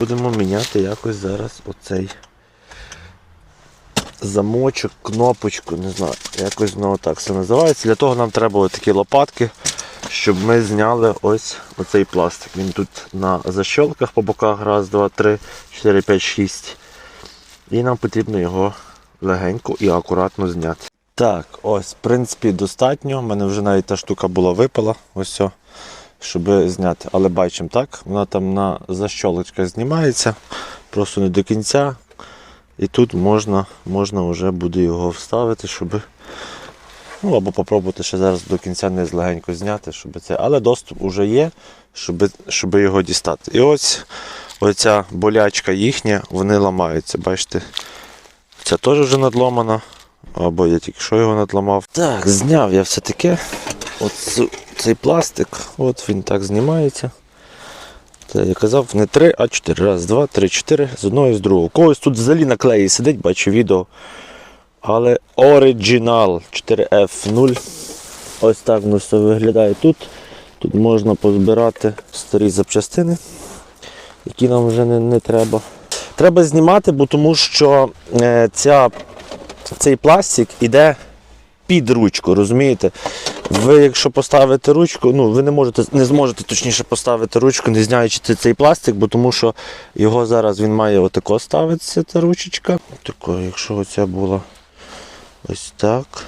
Будемо міняти якось зараз оцей замочок, кнопочку, не знаю, якось воно так все називається. Для того нам треба такі лопатки, щоб ми зняли ось оцей пластик. Він тут на защолках по боках, раз, два, три, чотири, п'ять, шість. І нам потрібно його легенько і акуратно зняти. Так, ось, в принципі, достатньо. У мене вже навіть та штука була випала. Ось все, щоб зняти. Але бачимо, так, вона там на защолочках знімається, просто не до кінця. І тут можна, можна вже буде його вставити, щоб. Ну, або попробувати ще зараз до кінця не злегенько зняти, щоб це. Але доступ вже є, щоб, щоб його дістати. І ось оця болячка їхня, вони ламаються. Бачите, ця теж вже надломана. Або я тільки що його надламав. Так, зняв я все таке. От цю- цей пластик, от він так знімається. Це я казав, не 3, а 4. Раз, два, три, чотири. З одного і з другого. Когось тут взагалі на клеї сидить, бачу відео. Але оригінал 4F0. Ось так воно все виглядає тут. Тут можна позбирати старі запчастини, які нам вже не, не треба. Треба знімати, бо тому що е, ця, цей пластик іде під ручку, розумієте? Ви, якщо поставите ручку, ну ви не можете, не зможете точніше поставити ручку, не зняючи цей- пластик, бо тому що його зараз він має отако ставитися, ця ручечка. Тако, якщо оця була ось так.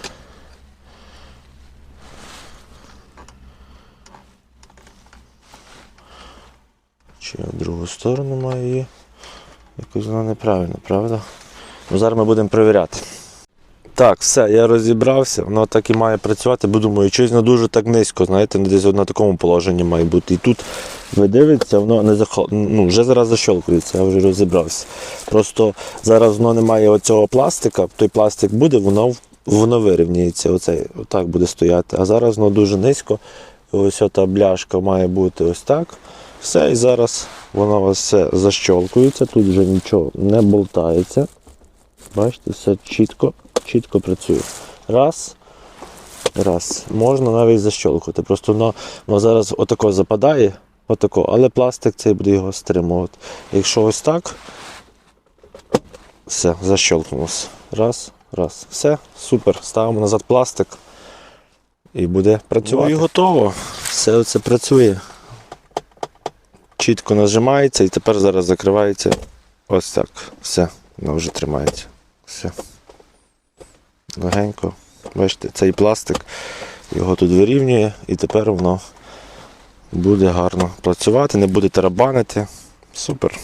Чи в другу сторону маю її? Якось вона неправильно, правда? Ну, зараз ми будемо перевіряти. Так, все, я розібрався, воно так і має працювати, бо думаю, щось не дуже так низько, знаєте, десь на такому положенні має бути. І тут ви дивитеся, воно не захо... ну, вже зараз защолкується, я вже розібрався. Просто зараз воно не має оцього пластика, той пластик буде, воно, воно вирівняється, оцей, отак буде стояти. А зараз воно дуже низько. Ось та бляшка має бути ось так. Все, і зараз воно все защолкується, тут вже нічого не болтається. Бачите, все чітко, чітко працює. Раз. Раз. Можна навіть защолкувати. Просто воно, воно зараз отако западає, отако, але пластик цей буде його стримувати. Якщо ось так, все, защолкнулося. Раз, раз. Все, супер. Ставимо назад пластик і буде працювати. Ну і готово. Все це працює. Чітко нажимається і тепер зараз закривається ось так. Все, воно вже тримається. Все. Легенько. Бачите, цей пластик його тут вирівнює і тепер воно буде гарно працювати, не буде тарабанити. Супер.